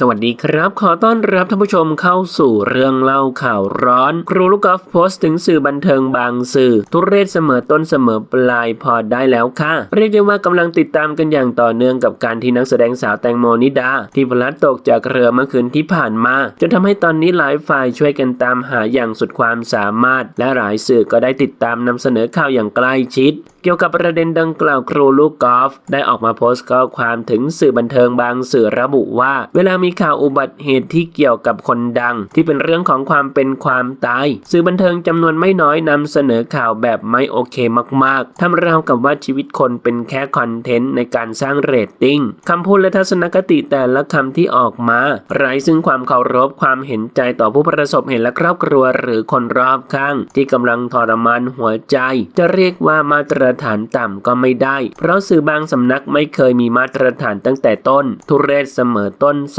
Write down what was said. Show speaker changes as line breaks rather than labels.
สวัสดีครับ ขอต้อนรับท่านผู้ชมเข้าสู่เรื่องเล่าข่าวร้อน ครูลูกกอล์ฟโพสต์ถึงสื่อบันเทิงบางสื่อ ทุเรศเสมอต้นเสมอปลายพอได้แล้วค่ะ เรียกได้ว่ากำลังติดตามกันอย่างต่อเนื่องกับการที่นักแสดงสาวแตงโมนิดา ที่พลัดตกจากเรือเมื่อคืนที่ผ่านมา จนทำให้ตอนนี้หลายฝ่ายช่วยกันตามหาอย่างสุดความสามารถ และหลายสื่อก็ได้ติดตามนำเสนอข่าวอย่างใกล้ชิดเกี่ยวกับประเด็นดังกล่าวครูลูกกอล์ฟได้ออกมาโพสต์ข้อความถึงสื่อบันเทิงบางสื่อระบุว่า เวลามีข่าวอุบัติเหตุที่เกี่ยวกับคนดัง ที่เป็นเรื่องของความเป็นความตาย สื่อบันเทิงจำนวนไม่น้อยนำเสนอข่าวแบบไม่โอเคมากๆทำราวกับว่าชีวิตคนเป็นแค่คอนเทนต์ในการสร้างเรตติ้งคำพูดและทัศนคติแต่ละคำที่ออกมา ไร้ซึ่งความเคารพความเห็นใจต่อผู้ประสบเหตุและครอบครัวหรือคนรอบข้าง ที่กำลังทรมานหัวใจ จะเรียกว่ามาตรฐานต่ำก็ไม่ได้ เพราะสื่อบางสำนักไม่เคยมีมาตรฐานตั้งแต่ต้น ทุเรศเสมอต้นเส